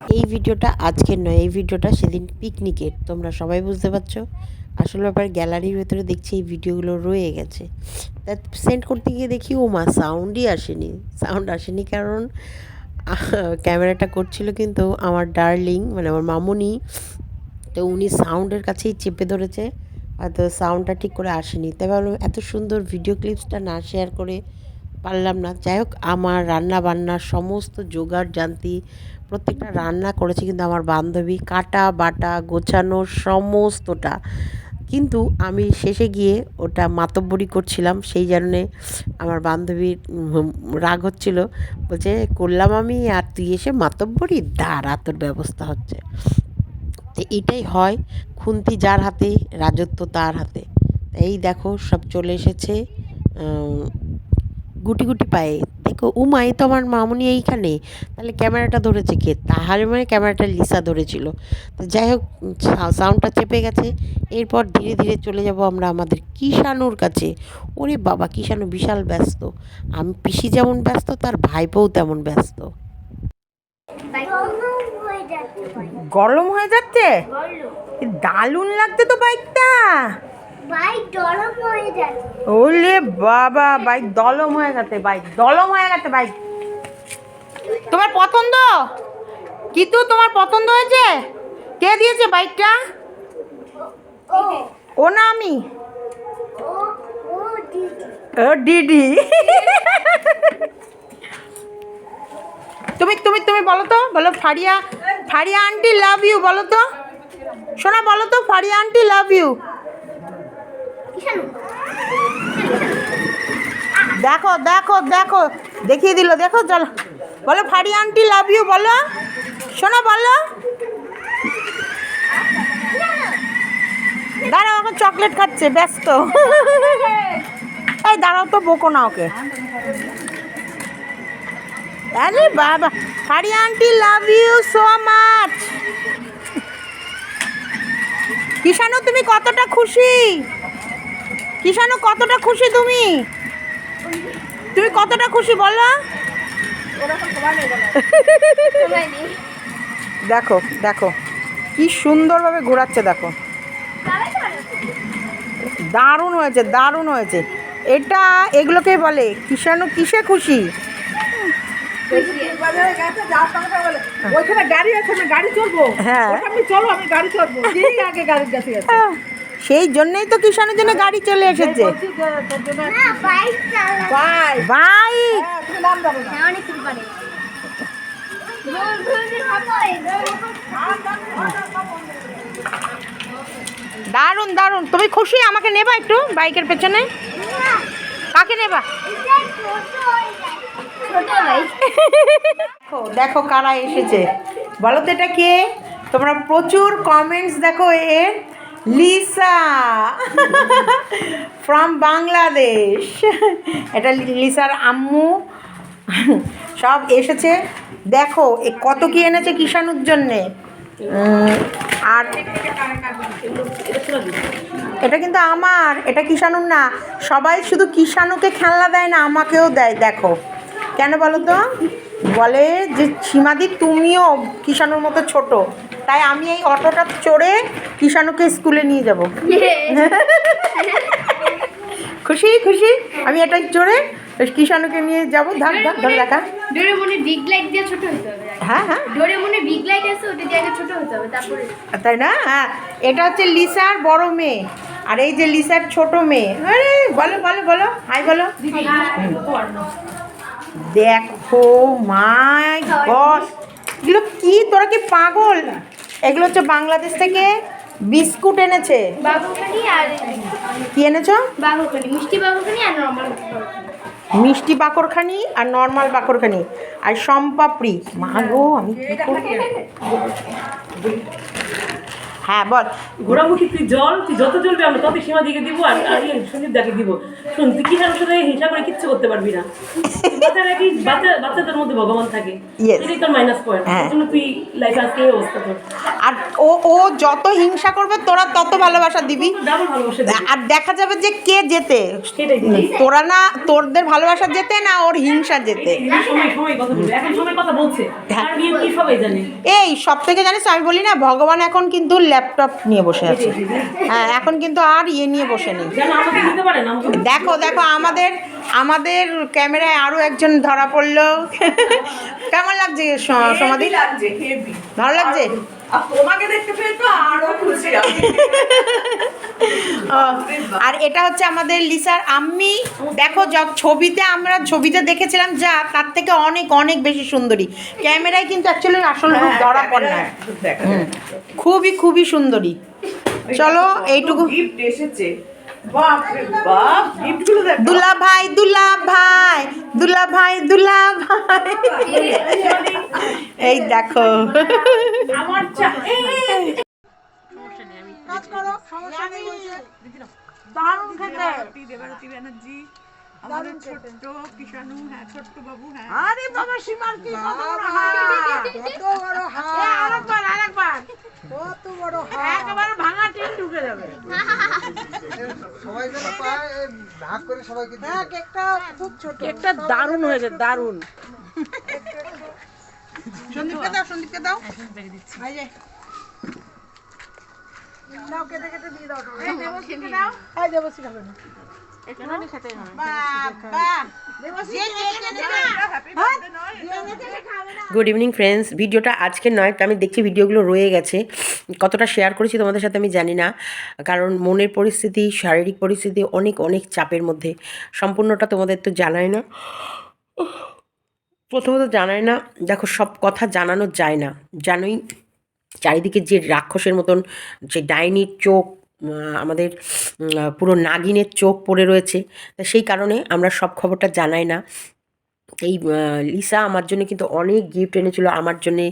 এই ভিডিওটা আজকের নয়, এই ভিডিওটা সেদিন পিকনিকের তোমরা সবাই বুঝতে পারছ? আসল ব্যাপার গ্যালারির ভেতরে দেখছি এই ভিডিওগুলো রয়ে গেছে। তা সেন্ড করতে গিয়ে দেখি, ও মা সাউন্ডই আসেনি। সাউন্ড আসেনি কারণ ক্যামেরাটা করছিল কিন্তু আমার ডার্লিং মানে আমার মামুনি, তো উনি সাউন্ডের কাছেই চেপে ধরেছে হয়তো সাউন্ডটা ঠিক করে আসেনি। তাই ভাবলাম, এত সুন্দর ভিডিও ক্লিপসটা না শেয়ার করে পারলাম না। যাই হোক, আমার রান্না বান্নার সমস্ত জোগাড় জানতি প্রত্যেকটা রান্না করেছি কিন্তু আমার বান্ধবী কাটা, বাটা, গোছানো সমস্তটা। কিন্তু আমি শেষে গিয়ে ওটা মাতব্বরি করছিলাম, সেই জন্যে আমার বান্ধবীর রাগ হচ্ছিল। বলছে, করলাম আমি আর তুই এসে মাতব্বরি? দাঁড়া, তোর ব্যবস্থা হচ্ছে। তো এটাই হয়, খুন্তি যার হাতে, রাজত্ব তার হাতে। এই দেখো, সব চলে এসেছে গুটি গুটি পায়ে। দেখো উমাই তো আমার মামুনি এইখানে। তাহলে ক্যামেরাটা ধরেছে কে? তাহলে মানে ক্যামেরাটা লিসা ধরেছিল। তো যাই হোক সাউন্ডটা চেপে গেছে। এরপর ধীরে ধীরে চলে যাব আমরা আমাদের কিষানুর কাছে। ওরে বাবা, কিষানু বিশাল ব্যস্ত। আমি পিসি যেমন ব্যস্ত, তার ভাইপোও তেমন ব্যস্ত। গরম হয়ে যাচ্ছে? দারুণ লাগছে তো বাইকটা বাইক গরম হয়ে যাচ্ছে। ওলে বাবা বাইক দলম হয়ে গেছে বাইক দলম হয়ে গেছে বাইক তোমার পছন্দ? কিন্তু তোমার পছন্দ হয়েছে? কে দিয়েছে বাইকটা? ও না আমি। ও ডিডি তুমি তুমি তুমি বলো তো বলো Faria Faria aunty love you বলো তো। শোনা বলো তো ফারিয়া আন্টি লাভ ইউ দেখো দেখো দেখো। দেখিয়ে দিল, দেখো, চলো। বলো ফারি আন্টি লাভ ইউ বলো। শোনো, বলো। দাঁড়াও, এখন চকলেট খাচ্ছে, ব্যস্ত। এই, দাঁড়াও তো, বকো না ওকে। আরে বাবা Fari aunty love you so much Kishanu, তুমি কতটা খুশি? কিষানু কতটা খুশি তুমি? তুমি কতটা খুশি বলো? দেখো দেখো কি সুন্দরভাবে ঘোরাচ্ছে দেখো। দারুণ হয়েছে দারুণ হয়েছে। এটা এগুলোকে বলে কিষানু কিসে খুশি? ওইখানে গাড়ি আছে আমি গাড়ি চলবো হ্যাঁ। চলো আমি গাড়ি চলবো আগে গাড়ির কাছে সেই জন্যই তো কিষানের জন্য গাড়ি চলে এসেছে। বাইক হ্যাঁ, তুমি নাম যাব না হ্যাঁ। দারুণ দারুণ। তুমি খুশি? আমাকে নেবা একটু বাইকের পেছনে? কাকে নেবা? দেখো কারা এসেছে। বলো তো এটা কে? তোমরা প্রচুর কমেন্টস দেখো এর। লিসা। ফ্রম বাংলাদেশ এটা লিসার আম্মু। সব এসেছে। দেখো, এ কত কি এনেছে কিষানুর জন্যে? আর এটা কিন্তু আমার, এটা কিষানুর না। সবাই শুধু কিষানুকে খেলনা দেয় না, আমাকেও দেয়, দেখো। কেন বলো তো? বলে যে, সীমাদি, তুমিও কিষানুর মতো ছোট। তাই আমি এই অটোটা চড়ে কিষানুকে স্কুলে নিয়ে যাব। খুশি খুশি? আমি এটা চড়ে কিষানুকে নিয়ে যাব। ধর ধর ধর দেখা। ডোরেমনে বিগ লাইট দিয়ে ছোট হতে হবে। হ্যাঁ হ্যাঁ। ডোরেমনে বিগ লাইট আছে ওটা দিয়ে আগে ছোট হতে হবে তারপরে তাই না? হ্যাঁ। এটা হচ্ছে লিসার বড় মেয়ে। আর এই যে লিসার ছোট মেয়ে। আরে বলো বলো বলো। হাই বলো। দেখো মাই গড। এগুলো কি? তোরা কি পাগল? এগুলো হচ্ছে বাংলাদেশ থেকে বিস্কুট এনেছে। কি এনেছো? মিষ্টি বাকরখানি আর নর্মাল বাকরখানি। আর সম্পাপড়ি মাগো আমি কি করব? হ্যাঁ বল। ঘোরামুখী তুই জল তুই যত চলবে আমরা তত সীমা দিকে দিব আর আর ইয়ে সন্দীপ দাকে দিব। শোন তুই কি কিষানের সাথে হিংসা করে কিচ্ছু করতে পারবি না। বাচ্চারা কি বাচ্চা বাচ্চাদের মধ্যে ভগবান থাকে. এটাই তোর মাইনাস পয়েন্ট হ্যাঁ। জন্য তুই লাইফে আজকে এই অবস্থা তোর আর ও ও যত হিংসা করবে তোরা তত ভালোবাসা দিবি। আর দেখা যাবে যে কে জেতে। তোরা না তোরদের ভালোবাসা জেতে না ওর হিংসা জেতে। এই সময় সময় কথা বলবে এখন সময় কথা বলছে। হ্যাঁ। আর বিয়ে কি সবাই জানে? এই সব থেকে জানিস আমি বলি না ভগবান এখন কিন্তু ল্যাপটপ নিয়ে বসে আছে। হ্যাঁ এখন কিন্তু আর ইয়ে নিয়ে বসে নেই। দেখো দেখো আমাদের আমাদের ক্যামেরায় আরও একজন ধরা পড়ল। কেমন লাগছে সমাধি? ভালো লাগছে? আর তোমাকে দেখতে পেয়ে তো আরও খুশি আর এটা হচ্ছে আমাদের লিসার আম্মি। দেখো যা- ছবিতে আমরা ছবিতে দেখেছিলাম যা তার থেকে অনেক অনেক বেশি সুন্দরী। ক্যামেরায় কিন্তু অ্যাকচুয়ালি আসল রূপ ধরা পড়ে না। খুবই খুবই সুন্দরী। চলো এইটুকু গিফট এসেছে। দুলা ভাই দুলা ভাই দুলা ভাই দুলা ভাই এই দেখো। দারুণ চা আমাদের ছোট্ট কিষাণু হ্যাঁ ছোট্ট বাবু হ্যাঁ। আরে বাবা সীমার কি কত বড় কত বড় আরেকবার আরেকবার। কত বড় একেবারে ভাঙা টিন ঢুকে যাবে। সবাই যেন পায় এই ভাগ করে সবাইকে হ্যাঁ কেকটা খুব ছোট। কেকটা দারুণ হয়েছে দারুণ। সন্দীপকে দাও সন্দীপকে দাও। দাও কেটে কেটে দিয়ে দাও। এই দেবশ্রীকে দাও। এই দেবশ্রী খাবে না। গুড ইভিনিং ফ্রেন্ডস ভিডিওটা আজকে নয় আমি দেখছি ভিডিওগুলো রয়ে গেছে। কতটা শেয়ার করেছি তোমাদের সাথে আমি জানি না। কারণ মনের পরিস্থিতি শারীরিক পরিস্থিতি অনেক অনেক চাপের মধ্যে। সম্পূর্ণটা তোমাদের তো জানাই না। প্রথমত জানাই না দেখো সব কথা জানানো যায় না। জানোই চারিদিকে যে রাক্ষসের মতন যে ডাইনির চোখ আমাদের পুরো নাগিনের চোখ পড়ে রয়েছে। তা সেই কারণে আমরা সব খবরটা জানাই না। এই লিসা আমার জন্য কিন্তু অনেক গিফট এনেছিল আমার জন্যে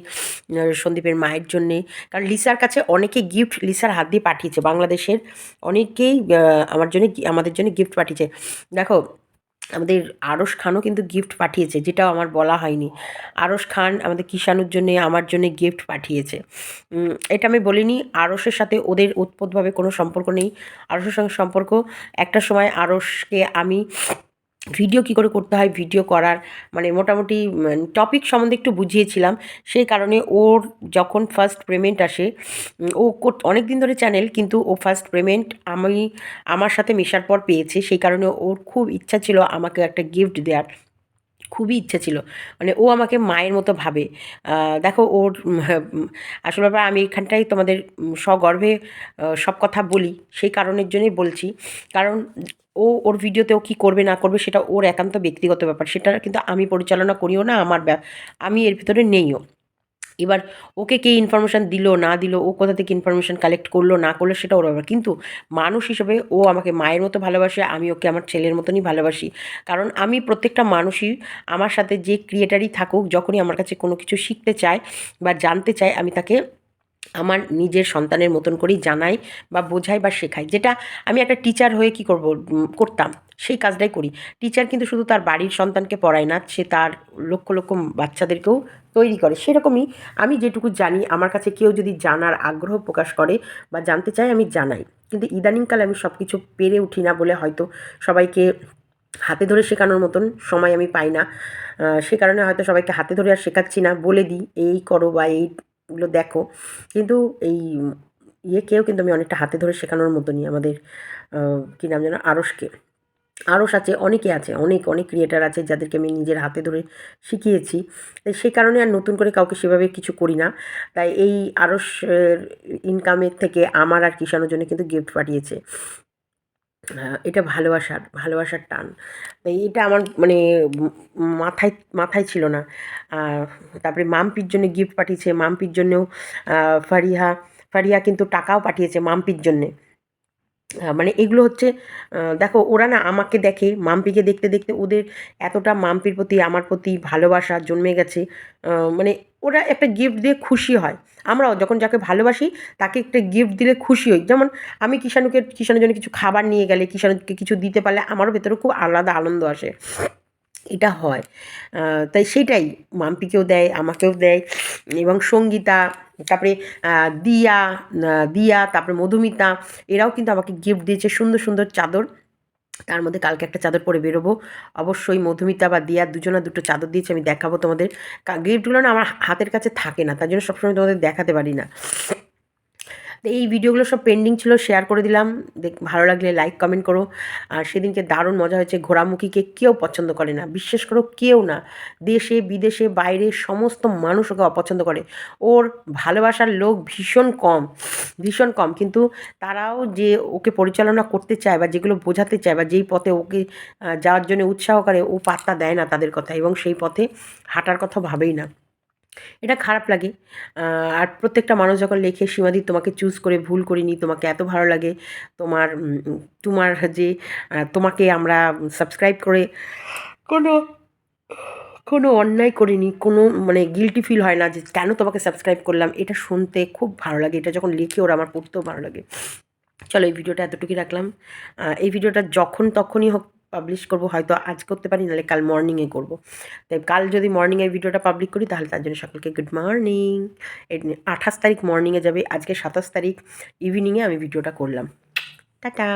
সন্দীপের মায়ের জন্যে। কারণ লিসার কাছে অনেকে গিফট লিসার হাত দিয়ে পাঠিয়েছে, বাংলাদেশের অনেকেই আমার জন্য, আমাদের জন্য গিফট পাঠিয়েছে। দেখো আমাদের আরস খানও কিন্তু গিফট পাঠিয়েছে, যেটাও আমার বলা হয়নি। আরস খান আমাদের কিষানুর জন্যে, আমার জন্য গিফট পাঠিয়েছে। এটা আমি বলিনি আরসের সাথে ওদের উৎপতভাবে কোনো সম্পর্ক নেই। আরসের সঙ্গে সম্পর্ক, একটা সময় আরসকে আমি ভিডিও কী করে করতে হয় ভিডিও করার মানে মোটামুটি টপিক সম্বন্ধে একটু বুঝিয়েছিলাম। সেই কারণে ওর যখন ফার্স্ট পেমেন্ট আসে ও অনেক দিন ধরে চ্যানেল কিন্তু ও ফার্স্ট পেমেন্ট আমি আমার সাথে মেশার পর পেয়েছে। সেই কারণে ওর খুব ইচ্ছা ছিল আমাকে একটা গিফট দেওয়ার খুবই ইচ্ছা ছিল। মানে ও আমাকে মায়ের মতো ভাবে। দেখো ওর আসলে ব্যাপার আমি এখানটাই তোমাদের আহ, সব কথা বলি। সেই কারণের জন্যই বলছি। কারণ ও ওর ভিডিওতে ও কী করবে, না করবে, সেটা ওর একান্ত ব্যক্তিগত ব্যাপার। সেটা কিন্তু আমি পরিচালনা করিও না, আমার আমি এর ভিতরে নেইও। এবার ওকে কে ইনফরমেশান দিল, না দিল, ও কোথা থেকে ইনফরমেশান কালেক্ট করল, না করল, সেটা ওর ব্যাপার। কিন্তু মানুষ হিসেবে ও আমাকে মায়ের মতো ভালোবাসে, আমি ওকে আমার ছেলের মতনই ভালোবাসি। কারণ আমি প্রত্যেকটা মানুষই আমার সাথে যে ক্রিয়েটারই থাকুক, যখনই আমার কাছে কোনো কিছু শিখতে চায় বা জানতে চায়, আমি তাকে আমার নিজের সন্তানের মতন করেই জানাই বা বোঝাই বা শেখাই। যেটা আমি একটা টিচার হয়ে কি করব করতাম, সেই কাজটাই করি। টিচার কিন্তু শুধু তার বাড়ির সন্তানকে পড়ায় না, সে তার লক্ষ লক্ষ বাচ্চাদেরকেও তৈরি করে। সেরকমই আমি যেটুকু জানি, আমার কাছে কেউ যদি জানার আগ্রহ প্রকাশ করে বা জানতে চায়, আমি জানাই। কিন্তু ইদানিংকালে আমি সব কিছু পেরে উঠি না বলে হয়তো সবাইকে হাতে ধরে শেখানোর মতন সময় আমি পাই না। সে কারণে হয়তো সবাইকে হাতে ধরে আর শেখাচ্ছি না, বলে দিই, এই করো বা এইগুলো দেখো। কিন্তু এই ইয়েকেও কিন্তু আমি অনেকটা হাতে ধরে শেখানোর মতনই আমাদের কী নাম যেন আরসকে আরস আছে, অনেকে আছে, অনেক অনেক ক্রিয়েটার আছে যাদেরকে আমি নিজের হাতে ধরে শিখিয়েছি। তাই সেই কারণে আর নতুন করে কাউকে সেভাবে কিছু করি না। তাই এই আরসের ইনকামের থেকে আমার আর কিষানোর জন্য কিন্তু গিফট পাঠিয়েছে। এটা ভালোবাসার ভালোবাসার টান। এটা আমার মানে মাথায় মাথায় ছিল না। তারপরে মাম্পির জন্য গিফট পাঠিয়েছে, মাম্পির জন্যও ফারিহা ফারিহা কিন্তু টাকাও পাঠিয়েছে মাম্পির জন্যে। মানে এগুলো হচ্ছে দেখো ওরা না আমাকে দেখে, মাম্পিকে দেখতে দেখতে ওদের এতটা মাম্পির প্রতি, আমার প্রতি ভালোবাসা জন্মে গেছে। মানে ওরা একটা গিফট দিয়ে খুশি হয়। আমরাও যখন যাকে ভালোবাসি, তাকে একটা গিফট দিলে খুশি হই। যেমন আমি কিষাণুকে, কিষাণুর জন্য কিছু খাবার নিয়ে গেলে, কিষাণুকে কিছু দিতে পারলে আমারও ভেতরে খুব আলাদা আনন্দ আসে। এটা হয়। তাই সেটাই মাম্পিকেও দেয়, আমাকেও দেয়। এবং সঙ্গীতা, তারপরে দিয়া দিয়া, তারপরে মধুমিতা, এরাও কিন্তু আমাকে গিফট দিয়েছে সুন্দর সুন্দর চাদর। তার মধ্যে কালকে একটা চাদর পরে বেরোবো। অবশ্যই মধুমিতা বা দিয়া দুজনা দুটো চাদর দিয়েছি, আমি দেখাবো তোমাদের। গিফটগুলো না আমার হাতের কাছে থাকে না, তার জন্য সবসময় তোমাদের দেখাতে পারি না। তো এই ভিডিওগুলো সব পেন্ডিং ছিল শেয়ার করে দিলাম। দেখ, ভালো লাগলে লাইক কমেন্ট করো। আর সেদিনকে দারুণ মজা হয়েছে ঘোরামুখীকে কেউ পছন্দ করে না। বিশ্বাস করো, কেউ না। দেশে, বিদেশে, বাইরে সমস্ত মানুষ ওকে অপছন্দ করে। ওর ভালোবাসার লোক ভীষণ কম ভীষণ কম। কিন্তু তারাও যে ওকে পরিচালনা করতে চায় বা যেগুলো বোঝাতে চায় বা যেই পথে ওকে যাওয়ার জন্য উৎসাহ করে, ও পাত্তা দেয় না তাদের কথা। এবং সেই পথে হাঁটার কথা ভাবেই না। এটা খারাপ লাগে। আর প্রত্যেকটা মানুষ যখন লেখে, সীমাদি, তোমাকে চুজ করে ভুল করিনি, তোমাকে এত ভালো লাগে, তোমার তোমার যে তোমাকে আমরা সাবস্ক্রাইব করে কোনো কোনো অন্যায় করিনি, কোনো মানে গিলটি ফিল হয় না যে, কেন তোমাকে সাবস্ক্রাইব করলাম? এটা শুনতে খুব ভালো লাগে। এটা যখন লিখে, ওরা আমার পড়তেও ভালো লাগে। চলো, এই ভিডিওটা এতটুকুই রাখলাম। এই ভিডিওটা যখন তখনই হোক পাবলিশ করব, হয়তো আজ করতে পারি, নাহলে কাল মর্নিংয়ে করব। তাই কাল যদি মর্নিংয়ে ভিডিওটা পাবলিক করি, তাহলে তার জন্য সকলকে গুড মর্নিং আঠাশ তারিখ মর্নিংয়ে যাবে, আজকে সাতাশ তারিখ ইভিনিংয়ে আমি ভিডিওটা করলাম। টাটা!